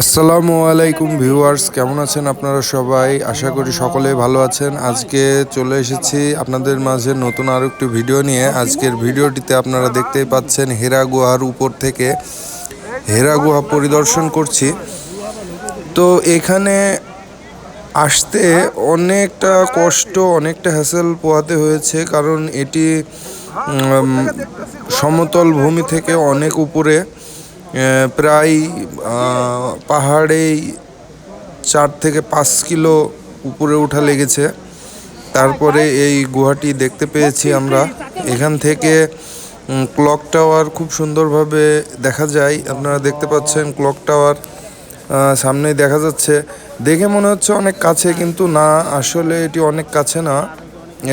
আসসালামু আলাইকুম ভিউয়ার্স, কেমন আছেন আপনারা সবাই? আশা করি সকলে ভালো আছেন। আজকে চলে এসেছি আপনাদের মাঝে নতুন আরও একটি ভিডিও নিয়ে। আজকের ভিডিওটিতে আপনারা দেখতেই পাচ্ছেন হেরা গুহার উপর থেকে হেরা গুহা পরিদর্শন করছি। তো এখানে আসতে অনেকটা কষ্ট, অনেকটা হ্যাসেল পোহাতে হয়েছে কারণ এটি সমতল ভূমি থেকে অনেক উপরে। প্রায় পাহাড়েই চার থেকে পাঁচ কিলো উপরে ওঠা লেগেছে। তারপরে এই গুহাটি দেখতে পেয়েছি আমরা। এখান থেকে ক্লক টাওয়ার খুব সুন্দরভাবে দেখা যায়। আপনারা দেখতে পাচ্ছেন ক্লক টাওয়ার সামনেই দেখা যাচ্ছে। দেখে মনে হচ্ছে অনেক কাছে, কিন্তু না, আসলে এটি অনেক কাছে না।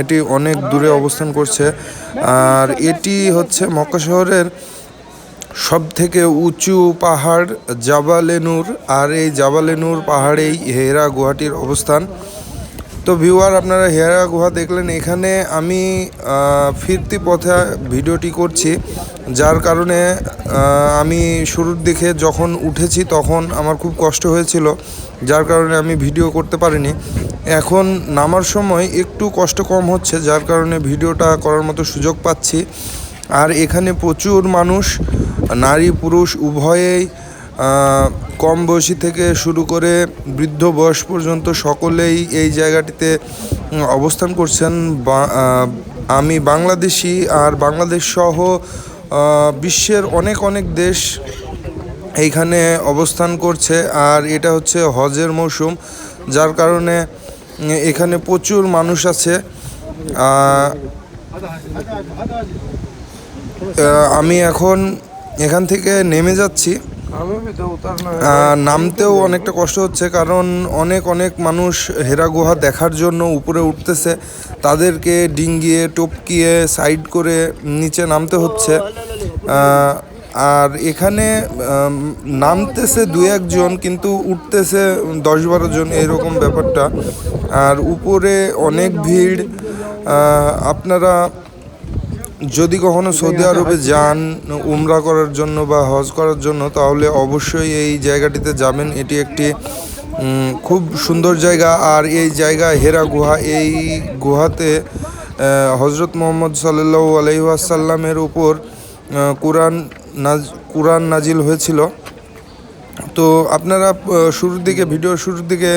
এটি অনেক দূরে অবস্থান করছে। আর এটি হচ্ছে মক্কা শহরের সব থেকে উঁচু পাহাড় জাবালেনুর, আর এই জাবালেনুর পাহাড়েই হেরা গুহাটির অবস্থান। তো ভিউয়ার আপনারা হেরা গুহা দেখলেন, এখানে আমি ফিরতি পথে ভিডিওটি করছি। যার কারণে আমি শুরুর দিকে যখন উঠেছি তখন আমার খুব কষ্ট হয়েছিল, যার কারণে আমি ভিডিও করতে পারিনি। এখন নামার সময় একটু কষ্ট কম হচ্ছে, যার কারণে ভিডিওটা করার মতো সুযোগ পাচ্ছি। আর এখানে প্রচুর মানুষ, নারী, পুরুষ উভয়েই কম বয়সী থেকে শুরু করে বৃদ্ধ বয়স পর্যন্ত সকলেই এই জায়গাটিতে অবস্থান করছেন। আমি বাংলাদেশি আর বাংলাদেশ সহ বিশ্বের অনেক অনেক দেশ এইখানে অবস্থান করছে। আর এটা হচ্ছে হজের মৌসুম, যার কারণে এখানে প্রচুর মানুষ আছে। আমি এখন এখান থেকে নেমে যাচ্ছি। নামতেও অনেকটা কষ্ট হচ্ছে কারণ অনেক অনেক মানুষ হেরা গুহা দেখার জন্য উপরে উঠতেছে। তাদেরকে ডিঙ্গিয়ে, টপকিয়ে, সাইড করে নিচে নামতে হচ্ছে। আর এখানে নামতেছে দু একজন কিন্তু উঠতেছে দশ বারো জন এরকম ব্যাপারটা। আর উপরে অনেক ভিড়। আপনারা যদি কখনো সৌদি আরবে যান উমরা করার জন্য বা হজ করার জন্য তাহলে অবশ্যই এই জায়গাটিতে যাবেন। এটি একটি খুব সুন্দর জায়গা। আর এই জায়গা হেরা গুহা এই গুহাতে হজরত মোহাম্মদ সাল্লু আলহিহাসাল্লামের উপর কোরআন নাজ কোরআন নাজিল হয়েছিল। তো আপনারা শুরুর দিকে ভিডিওর শুরুর দিকে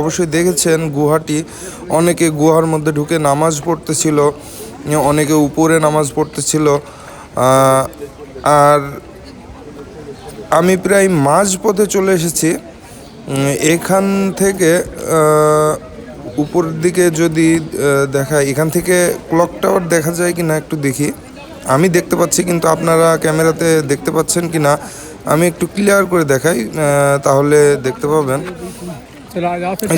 অবশ্যই দেখেছেন গুহাটি। অনেকে গুহার মধ্যে ঢুকে নামাজ পড়তেছিল। অনেকে উপরে নামাজ পড়তেছিল আর আমি প্রায় মাঝ পথে চলে এসেছি। এখান থেকে উপরের দিকে যদি দেখায় এখান থেকে ক্লক টাওয়ার দেখা যায় কি না একটু দেখি। আমি দেখতে পাচ্ছি কিন্তু আপনারা ক্যামেরাতে দেখতে পাচ্ছেন কি না আমি একটু ক্লিয়ার করে দেখাই তাহলে দেখতে পাবেন।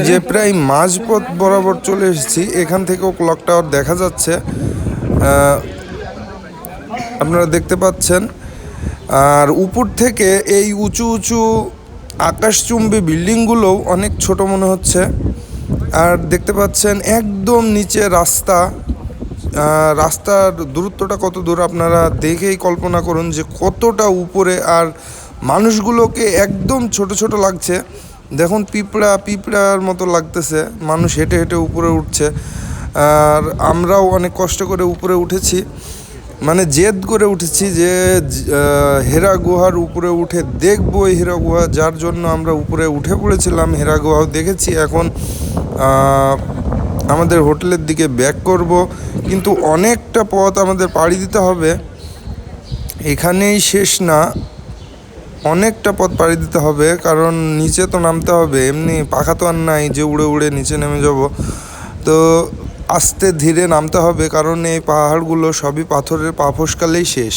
যে প্রায় মাঝপথ বরাবর চলে এসেছি, এখান থেকেও ক্লক টাওয়ার দেখা যাচ্ছে। আপনারা দেখতে পাচ্ছেন। আর উপর থেকে এই উঁচু উঁচু আকাশচুম্বী বিল্ডিংগুলোও অনেক ছোট মনে হচ্ছে। আর দেখতে পাচ্ছেন একদম নিচে রাস্তা। রাস্তার দূরত্বটা কত দূর আপনারা দেখেই কল্পনা করুন যে কতটা উপরে আর মানুষগুলোকে একদম ছোট ছোট লাগছে। দেখুন, পিঁপড়া পিঁপড়ার মতো লাগতেছে। মানুষ হেঁটে হেঁটে উপরে উঠছে। আর আমরাও অনেক কষ্ট করে উপরে উঠেছি। মানে জেদ করে উঠেছি যে হেরা গুহার উপরে উঠে দেখব এই হেরা গুহা। যার জন্য আমরা উপরে উঠে পড়েছিলাম, হেরা গুহাও দেখেছি। এখন আমাদের হোটেলের দিকে ব্যাক করব। কিন্তু অনেকটা পথ আমাদের পাড়ি দিতে হবে। এখানেই শেষ না। অনেকটা পথ পাড়ি দিতে হবে, কারণ নিচে তো নামতে হবে। এমনি পাখা তো আর নাই যে উড়ে উড়ে নিচে নেমে যাব। তো আস্তে ধীরে নামতে হবে, কারণ এই পাহাড়গুলো সবই পাথরের পা ফসকালেই শেষ।